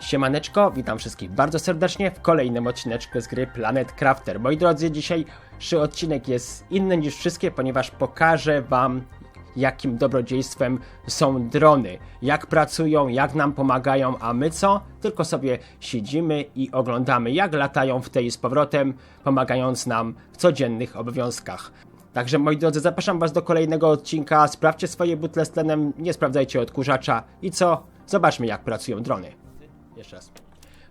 Siemaneczko, witam wszystkich bardzo serdecznie w kolejnym odcineczku z gry Planet Crafter. Moi drodzy, dzisiejszy odcinek jest inny niż wszystkie, ponieważ pokażę wam jakim dobrodziejstwem są drony, jak pracują, jak nam pomagają, a my co? Tylko sobie siedzimy i oglądamy jak latają w tej z powrotem, pomagając nam w codziennych obowiązkach. Także moi drodzy, zapraszam was do kolejnego odcinka, sprawdźcie swoje butle z tlenem, nie sprawdzajcie odkurzacza i co? Zobaczmy jak pracują drony. Jeszcze raz.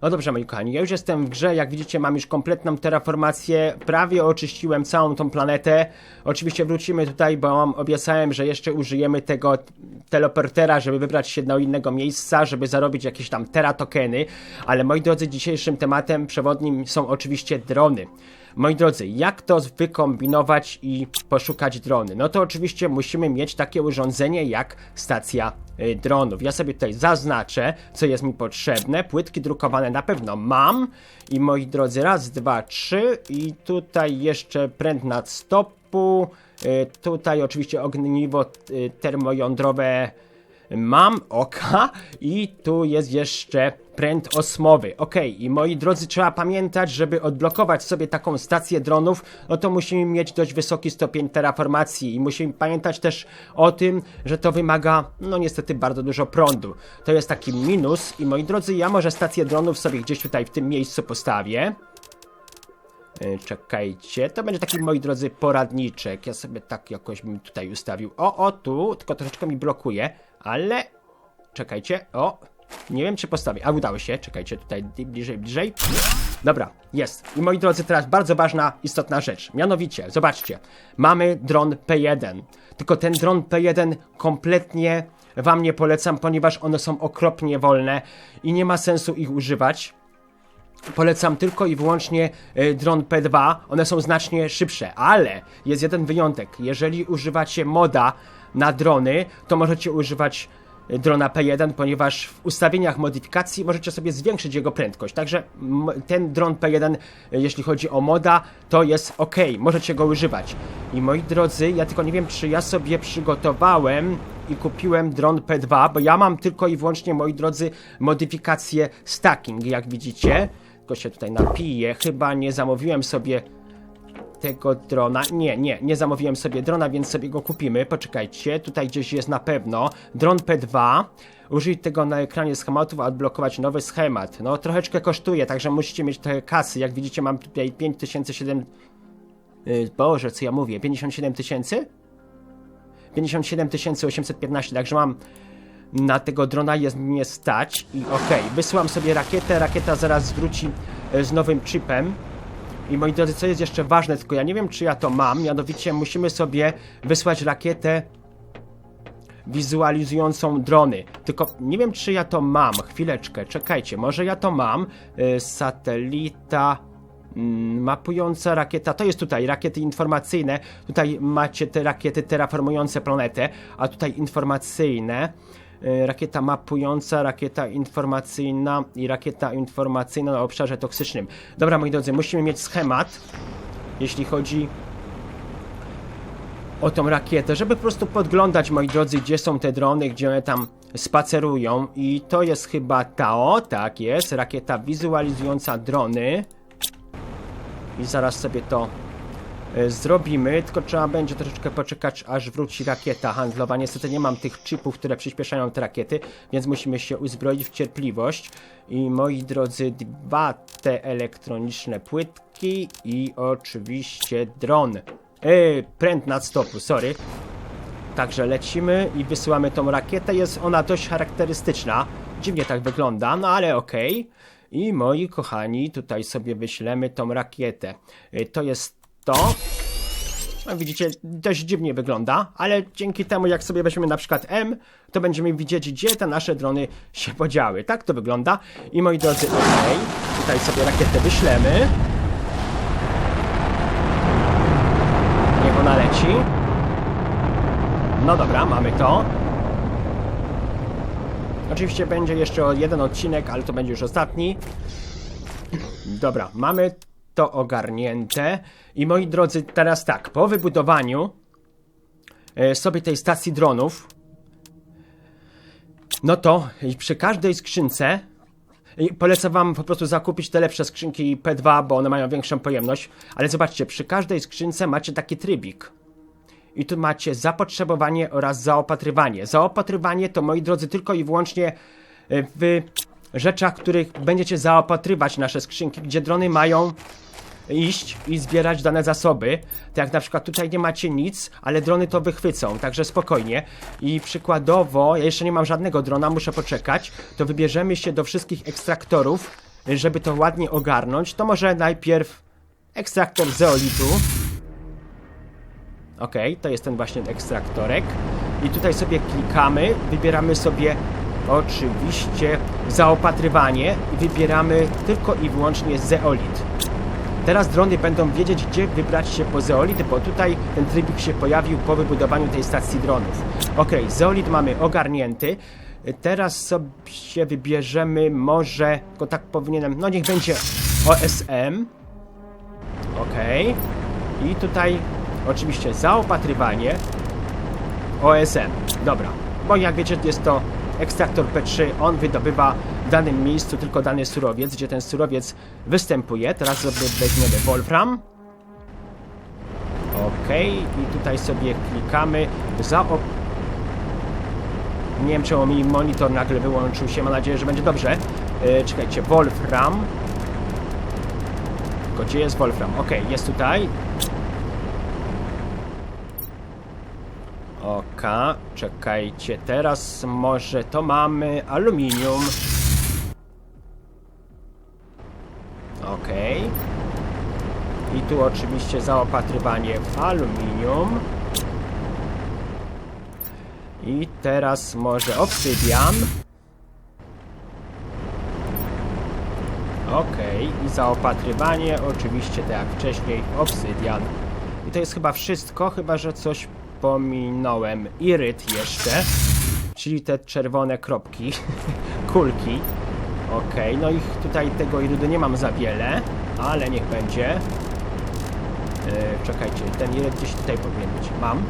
No dobrze, moi kochani, ja już jestem w grze, jak widzicie mam już kompletną terraformację, prawie oczyściłem całą tą planetę. Oczywiście wrócimy tutaj, bo obiecałem, że jeszcze użyjemy tego teleportera, żeby wybrać się do innego miejsca, żeby zarobić jakieś tam teratokeny, ale moi drodzy, dzisiejszym tematem przewodnim są oczywiście drony. Moi drodzy, jak to wykombinować i poszukać drony? No to oczywiście musimy mieć takie urządzenie jak stacja y, dronów. Ja sobie tutaj zaznaczę, co jest mi potrzebne. Płytki drukowane na pewno mam. I moi drodzy, raz, dwa, trzy. I tutaj jeszcze pręt nad stopu. Y, tutaj oczywiście ogniwo y, termojądrowe mam oka i tu jest jeszcze pręt osmowy. Ok, i moi drodzy, trzeba pamiętać, żeby odblokować sobie taką stację dronów, no to musimy mieć dość wysoki stopień terraformacji i musimy pamiętać też o tym, że to wymaga, no niestety, bardzo dużo prądu. To jest taki minus i moi drodzy, ja może stację dronów sobie gdzieś tutaj w tym miejscu postawię. E, Czekajcie, to będzie taki, moi drodzy, poradniczek. Ja sobie tak jakoś bym tutaj ustawił. O, o, tu, tylko troszeczkę mi blokuje, ale... Czekajcie, o, nie wiem czy postawię. A udało się, czekajcie, tutaj bliżej, bliżej. Dobra, jest. I moi drodzy, teraz bardzo ważna, istotna rzecz. Mianowicie, zobaczcie, mamy dron P1. Tylko ten dron P1 kompletnie wam nie polecam, ponieważ one są okropnie wolne i nie ma sensu ich używać. Polecam tylko i wyłącznie y, dron P2. One są znacznie szybsze, ale jest jeden wyjątek. Jeżeli używacie moda na drony, to możecie używać y, drona P1, ponieważ w ustawieniach modyfikacji możecie sobie zwiększyć jego prędkość. Także ten dron P1, y, jeśli chodzi o moda, to jest ok, możecie go używać. I moi drodzy, ja tylko nie wiem, czy ja sobie przygotowałem i kupiłem dron P2, bo ja mam tylko i wyłącznie, moi drodzy, modyfikację stacking, jak widzicie. Tylko się tutaj napiję. Chyba nie zamówiłem sobie tego drona. Nie, nie, nie zamówiłem sobie drona, więc sobie go kupimy. Poczekajcie, tutaj gdzieś jest na pewno. Dron P2. Użyć tego na ekranie schematów, a odblokować nowy schemat. No, troszeczkę kosztuje, także musicie mieć trochę kasy. Jak widzicie, mam tutaj 5007... Yy, Boże, co ja mówię? 57 tysięcy? 57 815, także mam na tego drona jest mnie stać i okej, wysyłam sobie rakietę, rakieta zaraz wróci e, z nowym chipem i moi drodzy, co jest jeszcze ważne, tylko ja nie wiem czy ja to mam, mianowicie musimy sobie wysłać rakietę wizualizującą drony, tylko nie wiem czy ja to mam, chwileczkę, czekajcie, może ja to mam, e, satelita... mm, Mapująca rakieta, to jest tutaj rakiety informacyjne. Tutaj macie te rakiety terraformujące planetę, a tutaj informacyjne. Y, rakieta mapująca, rakieta informacyjna i rakieta informacyjna na obszarze toksycznym. Dobra, moi drodzy, musimy mieć schemat, jeśli chodzi o tą rakietę, żeby po prostu podglądać, moi drodzy, gdzie są te drony, gdzie one tam spacerują. I to jest chyba ta, o, tak jest, rakieta wizualizująca drony. I zaraz sobie to e, zrobimy, tylko trzeba będzie troszeczkę poczekać, aż wróci rakieta handlowa. Niestety nie mam tych chipów, które przyspieszają te rakiety, więc musimy się uzbroić w cierpliwość. I moi drodzy, dwa te elektroniczne płytki i oczywiście dron. Yy, pręt nad stopu, sorry. Także lecimy i wysyłamy tą rakietę. Jest ona dość charakterystyczna. Dziwnie tak wygląda, no ale okej. I moi kochani, tutaj sobie wyślemy tą rakietę. Y, To jest to. No, widzicie, dość dziwnie wygląda, ale dzięki temu, jak sobie weźmiemy na przykład M, to będziemy widzieć, gdzie te nasze drony się podziały. Tak to wygląda. I moi drodzy, okej, tutaj sobie rakietę wyślemy. Niech ona leci. No dobra, mamy to. Oczywiście będzie jeszcze jeden odcinek, ale to będzie już ostatni. Dobra, mamy to ogarnięte. I moi drodzy, teraz tak, po wybudowaniu e, sobie tej stacji dronów, no to przy każdej skrzynce polecam wam po prostu zakupić te lepsze skrzynki P2, bo one mają większą pojemność. Ale zobaczcie, przy każdej skrzynce macie taki trybik. I tu macie zapotrzebowanie oraz zaopatrywanie. Zaopatrywanie to, moi drodzy, tylko i wyłącznie e, w rzeczach, których będziecie zaopatrywać nasze skrzynki, gdzie drony mają iść i zbierać dane zasoby. Tak jak na przykład tutaj nie macie nic, ale drony to wychwycą, także spokojnie. I przykładowo, ja jeszcze nie mam żadnego drona, muszę poczekać, to wybierzemy się do wszystkich ekstraktorów, żeby to ładnie ogarnąć. To może najpierw ekstraktor zeolitu. Ok, to jest ten właśnie ekstraktorek. I tutaj sobie klikamy, wybieramy sobie oczywiście zaopatrywanie i wybieramy tylko i wyłącznie zeolit. Teraz drony będą wiedzieć, gdzie wybrać się po zeolit, bo tutaj ten trybik się pojawił po wybudowaniu tej stacji dronów. Ok, zeolit mamy ogarnięty. Teraz sobie wybierzemy może, tylko tak powinienem, no niech będzie OSM. Ok. I tutaj oczywiście zaopatrywanie OSM. Dobra, bo jak wiecie jest to ekstraktor P3, on wydobywa w danym miejscu tylko dany surowiec, gdzie ten surowiec występuje. Teraz sobie weźmiemy Wolfram. Ok, i tutaj sobie klikamy za Nie wiem czemu mi monitor nagle wyłączył się, mam nadzieję, że będzie dobrze. Yy, czekajcie, Wolfram. Tylko gdzie jest Wolfram? Ok, jest tutaj. Oka, czekajcie, teraz może to mamy aluminium. Tu oczywiście zaopatrywanie w aluminium. I teraz może obsydian. Okej, i zaopatrywanie oczywiście tak jak wcześniej obsydian. I to jest chyba wszystko, chyba że coś pominąłem. Iryt jeszcze, czyli te czerwone kropki, kulki. Ok, no i tutaj tego irydu nie mam za wiele, ale niech będzie. Yy, czekajcie, ten iryt gdzieś tutaj powinien być. Mam.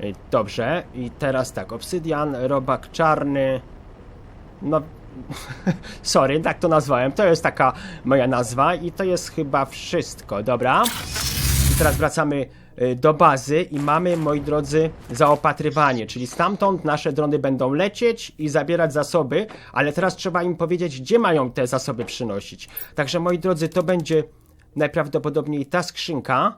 Yy, dobrze, i teraz tak, obsydian, robak czarny. No, sorry, tak to nazwałem. To jest taka moja nazwa i to jest chyba wszystko, dobra? I teraz wracamy Y, do bazy i mamy, moi drodzy, zaopatrywanie, czyli stamtąd nasze drony będą lecieć i zabierać zasoby, ale teraz trzeba im powiedzieć, gdzie mają te zasoby przynosić. Także, moi drodzy, to będzie najprawdopodobniej ta skrzynka,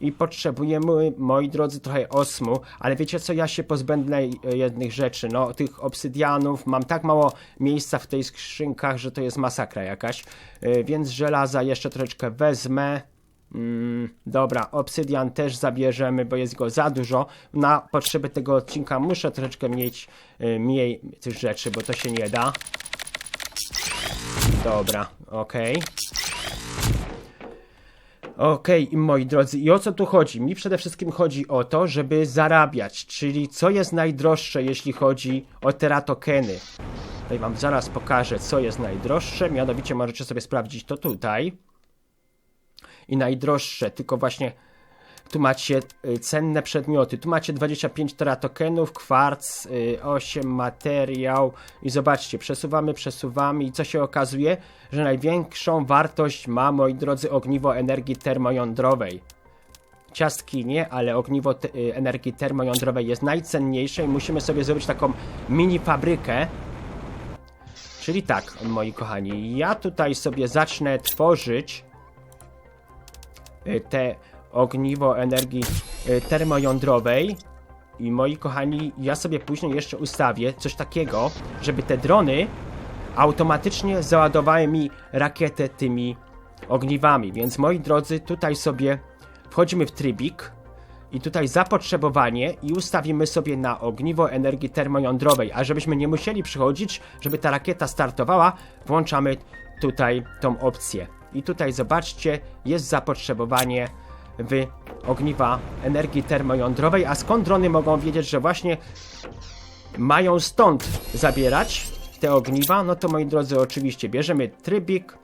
i potrzebujemy, moi drodzy, trochę osmu, ale wiecie co, ja się pozbędę jednych rzeczy, no tych obsydianów, mam tak mało miejsca w tej skrzynkach, że to jest masakra jakaś, yy, więc żelaza jeszcze troszeczkę wezmę, Mm, dobra, obsydian też zabierzemy, bo jest go za dużo. Na potrzeby tego odcinka muszę troszeczkę mieć y, mniej tych rzeczy, bo to się nie da. Dobra, okej. Okay. Okej, okay, moi drodzy, i o co tu chodzi? Mi przede wszystkim chodzi o to, żeby zarabiać, czyli co jest najdroższe, jeśli chodzi o teratokeny. Tutaj wam zaraz pokażę, co jest najdroższe, mianowicie możecie sobie sprawdzić to tutaj i najdroższe, tylko właśnie tu macie y, cenne przedmioty. Tu macie 25 teratokenów, kwarc, 8 y, materiał i zobaczcie, przesuwamy, przesuwamy i co się okazuje? Że największą wartość ma, moi drodzy, ogniwo energii termojądrowej. Ciastki nie, ale ogniwo te y, energii termojądrowej jest najcenniejsze i musimy sobie zrobić taką mini fabrykę. Czyli tak, moi kochani, ja tutaj sobie zacznę tworzyć te ogniwo energii y, termojądrowej. I moi kochani, ja sobie później jeszcze ustawię coś takiego, żeby te drony automatycznie załadowały mi rakietę tymi ogniwami. Więc moi drodzy, tutaj sobie wchodzimy w trybik i tutaj zapotrzebowanie i ustawimy sobie na ogniwo energii termojądrowej. A żebyśmy nie musieli przychodzić, żeby ta rakieta startowała, włączamy tutaj tą opcję. I tutaj zobaczcie, jest zapotrzebowanie w ogniwa energii termojądrowej, a skąd drony mogą wiedzieć, że właśnie mają stąd zabierać te ogniwa, no to moi drodzy oczywiście bierzemy trybik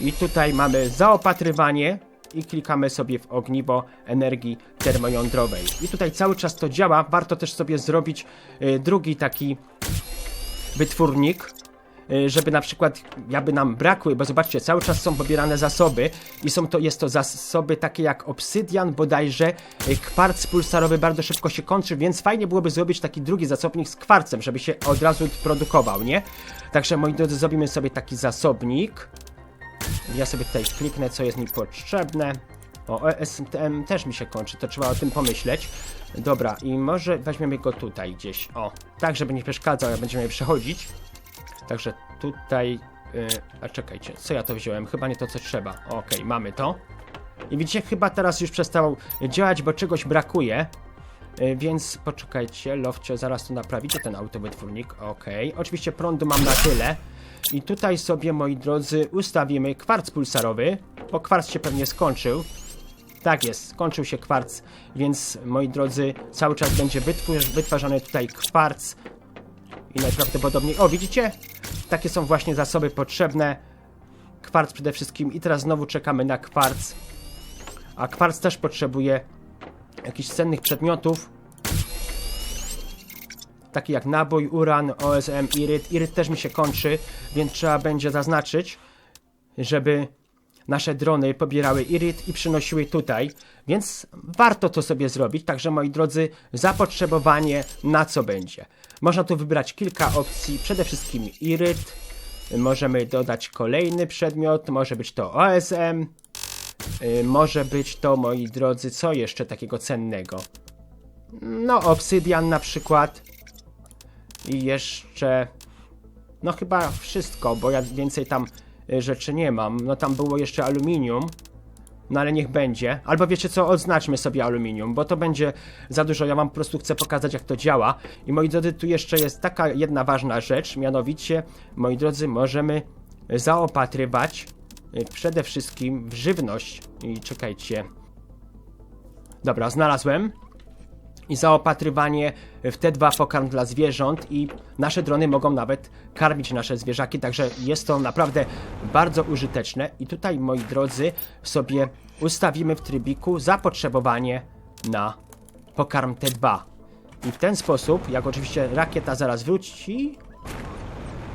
i tutaj mamy zaopatrywanie i klikamy sobie w ogniwo energii termojądrowej. I tutaj cały czas to działa, warto też sobie zrobić y, drugi taki wytwórnik, żeby na przykład, jakby nam brakły, bo zobaczcie, cały czas są pobierane zasoby i są to, jest to zasoby takie jak obsydian, bodajże y, kwarc pulsarowy bardzo szybko się kończy, więc fajnie byłoby zrobić taki drugi zasobnik z kwarcem, żeby się od razu produkował, nie? Także moi drodzy, zrobimy sobie taki zasobnik. Ja sobie tutaj kliknę, co jest mi potrzebne. O, ESTM też mi się kończy, to trzeba o tym pomyśleć. Dobra, i może weźmiemy go tutaj gdzieś. O, tak, żeby nie przeszkadzał, jak będziemy przechodzić. Także tutaj... Yy, a czekajcie, co ja to wziąłem? Chyba nie to, co trzeba. Okej, mamy to. I widzicie, chyba teraz już przestało działać, bo czegoś brakuje. Yy, więc poczekajcie, Lowcio zaraz tu naprawicie ten autowytwórnik. Okej, oczywiście prądu mam na tyle. I tutaj sobie, moi drodzy, ustawimy kwarc pulsarowy, bo kwarc się pewnie skończył. Tak jest, skończył się kwarc, więc moi drodzy, cały czas będzie wytwarzany tutaj kwarc i najprawdopodobniej... O, widzicie? Takie są właśnie zasoby potrzebne. Kwarc przede wszystkim i teraz znowu czekamy na kwarc. A kwarc też potrzebuje jakichś cennych przedmiotów. Takie jak nabój, uran, OSM, iryt. Iryt też mi się kończy, więc trzeba będzie zaznaczyć, żeby nasze drony pobierały iryt i przynosiły tutaj, więc warto to sobie zrobić. Także moi drodzy, zapotrzebowanie na co będzie. Można tu wybrać kilka opcji, przede wszystkim iryt. Możemy dodać kolejny przedmiot, może być to OSM. y, Może być to, moi drodzy, co jeszcze takiego cennego? No, obsydian na przykład. I jeszcze... No chyba wszystko, bo ja więcej tam rzeczy nie mam. No tam było jeszcze aluminium. No ale niech będzie. Albo wiecie co, odznaczmy sobie aluminium, bo to będzie za dużo. Ja wam po prostu chcę pokazać, jak to działa. I moi drodzy, tu jeszcze jest taka jedna ważna rzecz, mianowicie, moi drodzy, możemy zaopatrywać y, przede wszystkim w żywność. I czekajcie. Dobra, znalazłem i zaopatrywanie w te dwa pokarm dla zwierząt i nasze drony mogą nawet karmić nasze zwierzaki, także jest to naprawdę bardzo użyteczne. I tutaj moi drodzy sobie ustawimy w trybiku zapotrzebowanie na pokarm T2 i w ten sposób, jak oczywiście rakieta zaraz wróci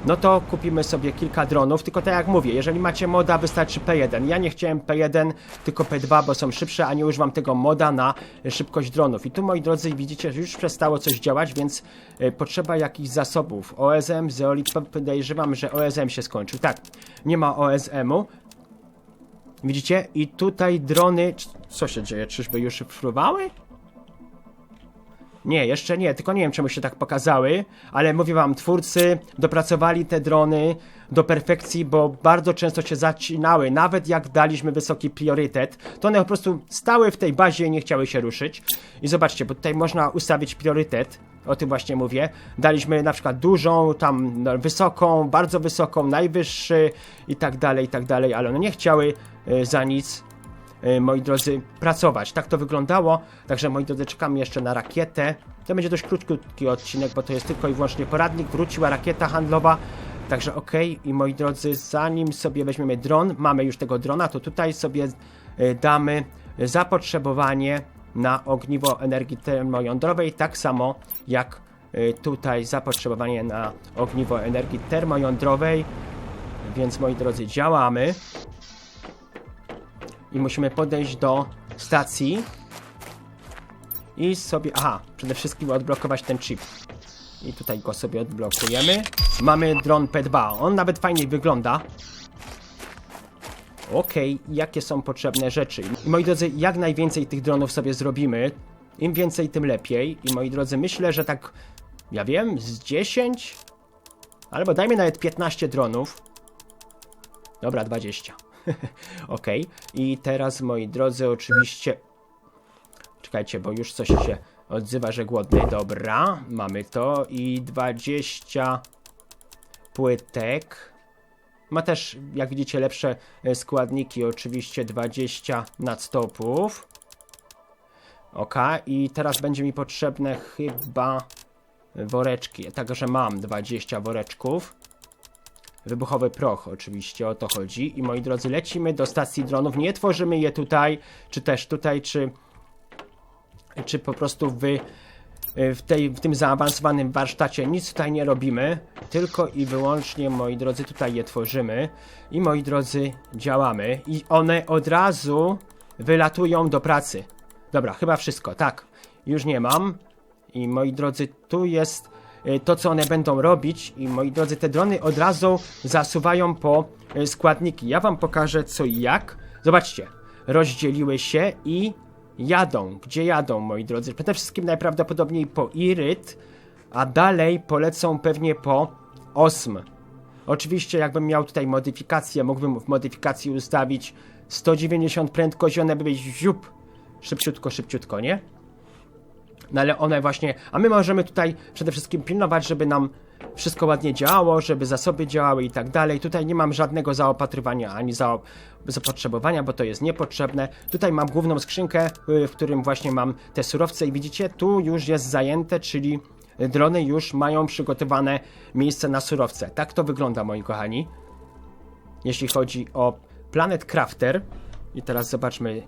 no to kupimy sobie kilka dronów, tylko tak jak mówię, jeżeli macie moda, wystarczy P1. Ja nie chciałem P1, tylko P2, bo są szybsze, a nie używam tego moda na szybkość dronów. I tu, moi drodzy, widzicie, że już przestało coś działać, więc y, potrzeba jakichś zasobów. OSM, Zeolit, podejrzewam, że OSM się skończył. Tak, nie ma OSM-u. Widzicie? I tutaj drony... Co się dzieje? Czyżby już fruwały? Nie, jeszcze nie, tylko nie wiem czemu się tak pokazały, ale mówię wam, twórcy dopracowali te drony do perfekcji, bo bardzo często się zacinały, nawet jak daliśmy wysoki priorytet, to one po prostu stały w tej bazie i nie chciały się ruszyć. I zobaczcie, bo tutaj można ustawić priorytet, o tym właśnie mówię. Daliśmy na przykład dużą, tam no, wysoką, bardzo wysoką, najwyższy i tak dalej, i tak dalej, ale one nie chciały y, za nic moi drodzy, pracować. Tak to wyglądało, także moi drodzy, czekamy jeszcze na rakietę. To będzie dość krótki odcinek, bo to jest tylko i wyłącznie poradnik. Wróciła rakieta handlowa, także ok. I moi drodzy, zanim sobie weźmiemy dron, mamy już tego drona, to tutaj sobie e, damy zapotrzebowanie na ogniwo energii termojądrowej, tak samo jak e, tutaj zapotrzebowanie na ogniwo energii termojądrowej. Więc moi drodzy, działamy i musimy podejść do stacji i sobie, aha, przede wszystkim odblokować ten chip. I tutaj go sobie odblokujemy. Mamy dron P2, on nawet fajniej wygląda. Okej, jakie są potrzebne rzeczy? I moi drodzy, jak najwięcej tych dronów sobie zrobimy, im więcej, tym lepiej. I moi drodzy, myślę, że tak, ja wiem, z 10 albo dajmy nawet 15 dronów. Dobra, 20. ok. I teraz, moi drodzy, oczywiście... Czekajcie, bo już coś się odzywa, że głodny. Dobra, mamy to. I 20 płytek. Ma też, jak widzicie, lepsze e, składniki. Oczywiście 20 nadstopów. Ok, i teraz będzie mi potrzebne chyba woreczki. Także mam 20 woreczków. Wybuchowy proch, oczywiście o to chodzi. I moi drodzy, lecimy do stacji dronów. Nie tworzymy je tutaj, czy też tutaj, czy, czy po prostu w y, w, tej, w tym zaawansowanym warsztacie nic tutaj nie robimy, tylko i wyłącznie, moi drodzy, tutaj je tworzymy i moi drodzy, działamy i one od razu wylatują do pracy. Dobra, chyba wszystko, tak, już nie mam i moi drodzy, tu jest to, co one będą robić i moi drodzy, te drony od razu zasuwają po y, składniki. Ja wam pokażę co i jak. Zobaczcie, rozdzieliły się i jadą. Gdzie jadą, moi drodzy? Przede wszystkim najprawdopodobniej po Iryt, a dalej polecą pewnie po Osm. Oczywiście, jakbym miał tutaj modyfikację, mógłbym w modyfikacji ustawić 190 prędkość, one by być ziup. Szybciutko, szybciutko, nie? No ale one właśnie, a my możemy tutaj przede wszystkim pilnować, żeby nam wszystko ładnie działało, żeby zasoby działały i tak dalej. Tutaj nie mam żadnego zaopatrywania ani za, zapotrzebowania, bo to jest niepotrzebne. Tutaj mam główną skrzynkę, y, w którym właśnie mam te surowce i widzicie, tu już jest zajęte, czyli drony już mają przygotowane miejsce na surowce. Tak to wygląda, moi kochani. Jeśli chodzi o Planet Crafter, i teraz zobaczmy,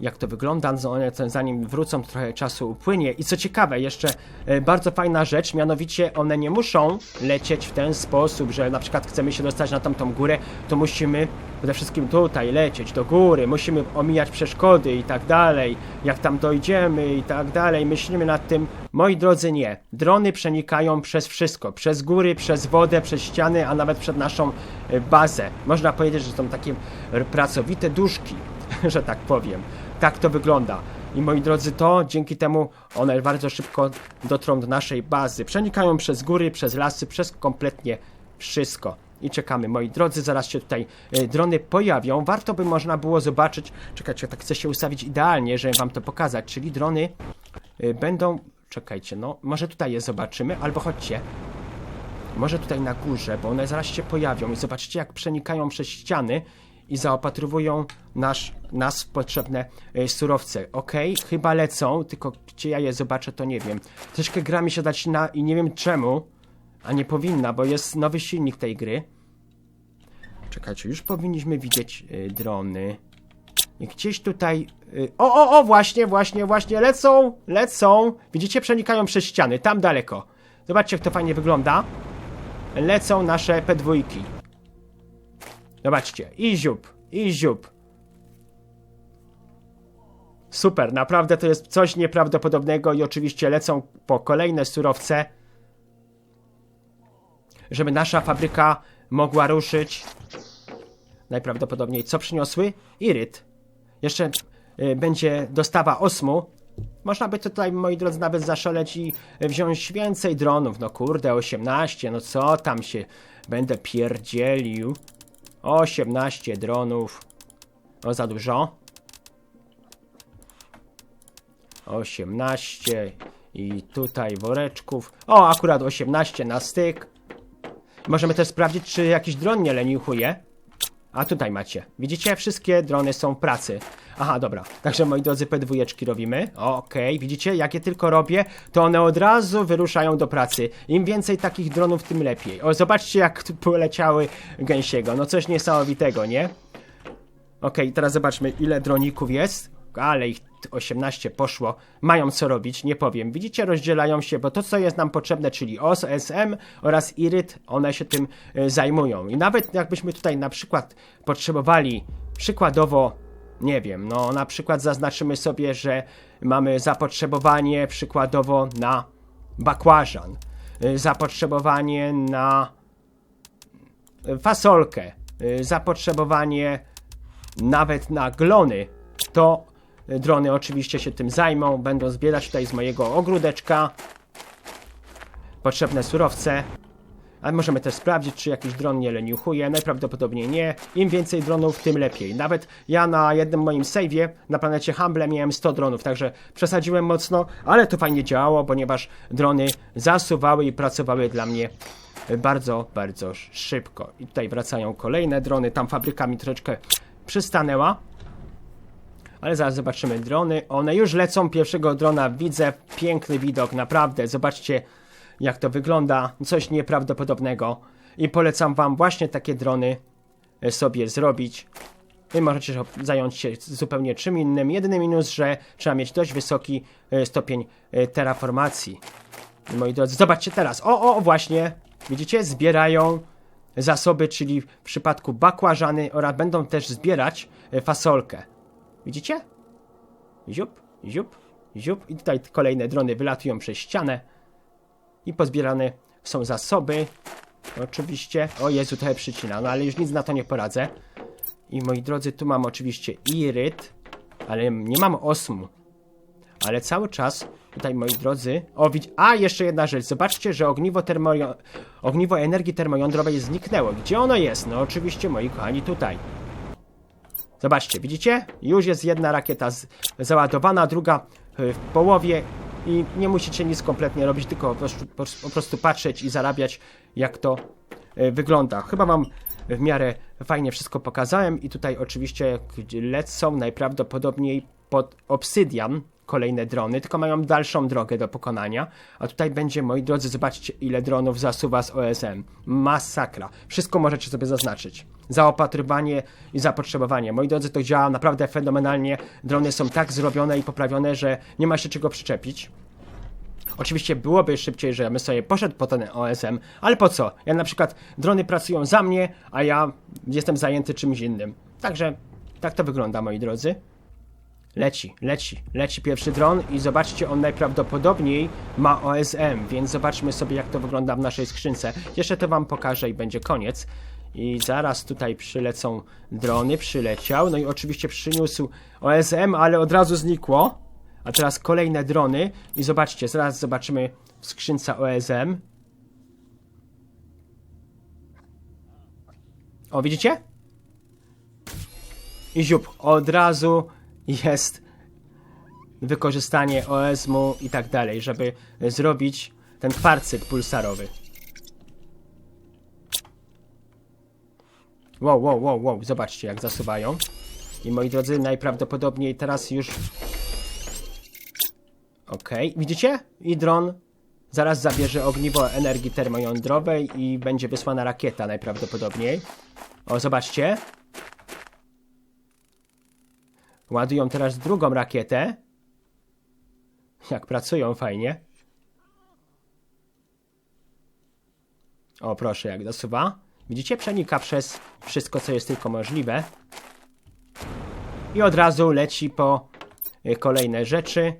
jak to wygląda, one zanim wrócą trochę czasu upłynie. I co ciekawe jeszcze e, bardzo fajna rzecz, mianowicie one nie muszą lecieć w ten sposób, że na przykład chcemy się dostać na tamtą górę, to musimy przede wszystkim tutaj lecieć do góry, musimy omijać przeszkody i tak dalej, jak tam dojdziemy i tak dalej, myślimy nad tym, moi drodzy nie, drony przenikają przez wszystko, przez góry, przez wodę, przez ściany, a nawet przed naszą e, bazę, można powiedzieć, że są takie pracowite duszki, że tak powiem. Tak to wygląda. I moi drodzy, to dzięki temu one bardzo szybko dotrą do naszej bazy. Przenikają przez góry, przez lasy, przez kompletnie wszystko. I czekamy, moi drodzy, zaraz się tutaj e, drony pojawią. Warto by można było zobaczyć, czekajcie, tak chcę się ustawić idealnie, żeby wam to pokazać, czyli drony e, będą, czekajcie, no, może tutaj je zobaczymy, albo chodźcie, może tutaj na górze, bo one zaraz się pojawią i zobaczcie jak przenikają przez ściany i zaopatrywują nasz, nas w potrzebne e, surowce. Ok, chyba lecą, tylko gdzie ja je zobaczę to nie wiem. Troszkę gra mi się na i nie wiem czemu, a nie powinna, bo jest nowy silnik tej gry. Czekajcie, już powinniśmy widzieć y, drony. I gdzieś tutaj... Y, o, o, o, właśnie, właśnie, właśnie, lecą, lecą. Widzicie, przenikają przez ściany, tam daleko. Zobaczcie, jak to fajnie wygląda. Lecą nasze P2. Zobaczcie, i ziup, i ziup. Super, naprawdę to jest coś nieprawdopodobnego i oczywiście lecą po kolejne surowce, żeby nasza fabryka mogła ruszyć. Najprawdopodobniej co przyniosły? Iryt. Jeszcze y, będzie dostawa osmu. Można by tutaj, moi drodzy, nawet zaszaleć i wziąć więcej dronów. No kurde, 18, no co tam się będę pierdzielił. 18 dronów. O, za dużo. 18 i tutaj woreczków. O, akurat 18 na styk. Możemy też sprawdzić, czy jakiś dron nie leniuchuje. A tutaj macie. Widzicie? Wszystkie drony są w pracy. Aha, dobra. Także moi drodzy, P2 robimy. Okej, widzicie? Jak je tylko robię, to one od razu wyruszają do pracy. Im więcej takich dronów, tym lepiej. O, zobaczcie jak poleciały gęsiego. No coś niesamowitego, nie? Okej, teraz zobaczmy ile droników jest. Ale ich 18 poszło. Mają co robić, nie powiem. Widzicie, rozdzielają się, bo to co jest nam potrzebne, czyli OS, SM oraz IRYT, one się tym e, zajmują. I nawet jakbyśmy tutaj na przykład potrzebowali przykładowo, nie wiem, no na przykład zaznaczymy sobie, że mamy zapotrzebowanie przykładowo na bakłażan, e, zapotrzebowanie na fasolkę, y, zapotrzebowanie nawet na glony, to drony oczywiście się tym zajmą, będą zbierać tutaj z mojego ogródeczka potrzebne surowce. Ale możemy też sprawdzić, czy jakiś dron nie leniuchuje. Najprawdopodobniej nie. Im więcej dronów, tym lepiej. Nawet ja na jednym moim save'ie na planecie Humble miałem 100 dronów, także przesadziłem mocno, ale to fajnie działało, ponieważ drony zasuwały i pracowały dla mnie bardzo, bardzo szybko. I tutaj wracają kolejne drony. Tam fabryka mi troszeczkę przystanęła. Ale zaraz zobaczymy drony. One już lecą. Pierwszego drona widzę. Piękny widok, naprawdę. Zobaczcie, jak to wygląda. Coś nieprawdopodobnego. I polecam Wam właśnie takie drony e, sobie zrobić. Wy możecie zająć się zupełnie czym innym. Jedyny minus, że trzeba mieć dość wysoki e, stopień e, terraformacji. Moi drodzy, zobaczcie teraz. O, o, właśnie. Widzicie? Zbierają zasoby, czyli w przypadku bakłażany oraz będą też zbierać fasolkę. Widzicie? Ziup, ziup, ziup. I tutaj kolejne drony wylatują przez ścianę. I pozbierane są zasoby. Oczywiście. O Jezu, trochę przycina, no ale już nic na to nie poradzę. I moi drodzy, tu mam oczywiście iryt, ale nie mam osmu. Ale cały czas tutaj, moi drodzy... O, widz... A, jeszcze jedna rzecz. Zobaczcie, że ogniwo, termo... ogniwo energii termojądrowej zniknęło. Gdzie ono jest? No oczywiście, moi kochani, tutaj. Zobaczcie, widzicie? Już jest jedna rakieta załadowana, druga y, w połowie i nie musicie nic kompletnie robić, tylko po prostu, po prostu patrzeć i zarabiać, jak to y, wygląda. Chyba wam w miarę fajnie wszystko pokazałem i tutaj oczywiście lecą najprawdopodobniej pod obsydian kolejne drony, tylko mają dalszą drogę do pokonania. A tutaj będzie, moi drodzy, zobaczcie ile dronów zasuwa z OSM. Masakra. Wszystko możecie sobie zaznaczyć. Zaopatrywanie i zapotrzebowanie. Moi drodzy, to działa naprawdę fenomenalnie. Drony są tak zrobione i poprawione, że nie ma się czego przyczepić. Oczywiście byłoby szybciej, żebym sobie poszedł po ten OSM, ale po co? Ja na przykład drony pracują za mnie, a ja jestem zajęty czymś innym. Także tak to wygląda, moi drodzy. Leci, leci, leci pierwszy dron i zobaczcie, on najprawdopodobniej ma OSM, więc zobaczmy sobie jak to wygląda w naszej skrzynce. Jeszcze to wam pokażę i będzie koniec. I zaraz tutaj przylecą drony, przyleciał, no i oczywiście przyniósł OSM, ale od razu znikło. A teraz kolejne drony i zobaczcie, zaraz zobaczymy w skrzynce OSM. O, widzicie? I ziup, od razu jest wykorzystanie OSM-u i tak dalej, żeby zrobić ten kwarcyt pulsarowy. Wow, wow, wow, wow, zobaczcie jak zasuwają. I moi drodzy, najprawdopodobniej teraz już... Okej, okay. widzicie? I dron zaraz zabierze ogniwo energii termojądrowej i będzie wysłana rakieta najprawdopodobniej. O, zobaczcie. Ładują teraz drugą rakietę. Jak pracują fajnie. O, proszę, jak dosuwa. Widzicie? Przenika przez wszystko, co jest tylko możliwe. I od razu leci po y, kolejne rzeczy.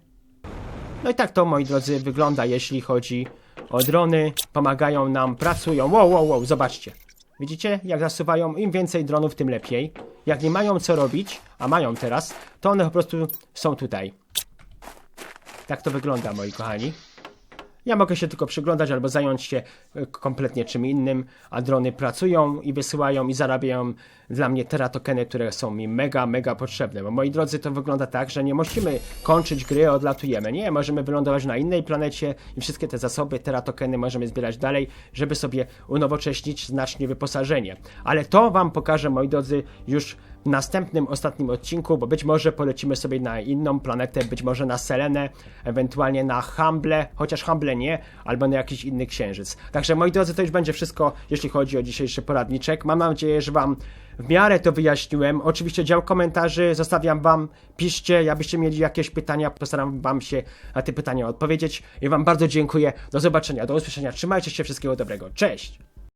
No i tak to, moi drodzy, wygląda, jeśli chodzi o drony. Pomagają nam, pracują. Wow, wow, wow, zobaczcie. Widzicie, jak zasuwają? Im więcej dronów, tym lepiej. Jak nie mają co robić, a mają teraz, to one po prostu są tutaj. Tak to wygląda, moi kochani. Ja mogę się tylko przyglądać albo zająć się e, kompletnie czym innym, a drony pracują i wysyłają i zarabiają dla mnie teratokeny, które są mi mega, mega potrzebne. Bo moi drodzy, to wygląda tak, że nie musimy kończyć gry, odlatujemy. Nie, możemy wylądować na innej planecie i wszystkie te zasoby, teratokeny możemy zbierać dalej, żeby sobie unowocześnić znacznie wyposażenie. Ale to wam pokażę, moi drodzy, już następnym, ostatnim odcinku, bo być może polecimy sobie na inną planetę, być może na Selenę, ewentualnie na Humble, chociaż Humble nie, albo na jakiś inny księżyc. Także moi drodzy, to już będzie wszystko, jeśli chodzi o dzisiejszy poradniczek. Mam nadzieję, że Wam w miarę to wyjaśniłem. Oczywiście dział komentarzy zostawiam Wam, piszcie, jakbyście mieli jakieś pytania, postaram Wam się na te pytania odpowiedzieć. I Wam bardzo dziękuję. Do zobaczenia, do usłyszenia. Trzymajcie się, wszystkiego dobrego. Cześć!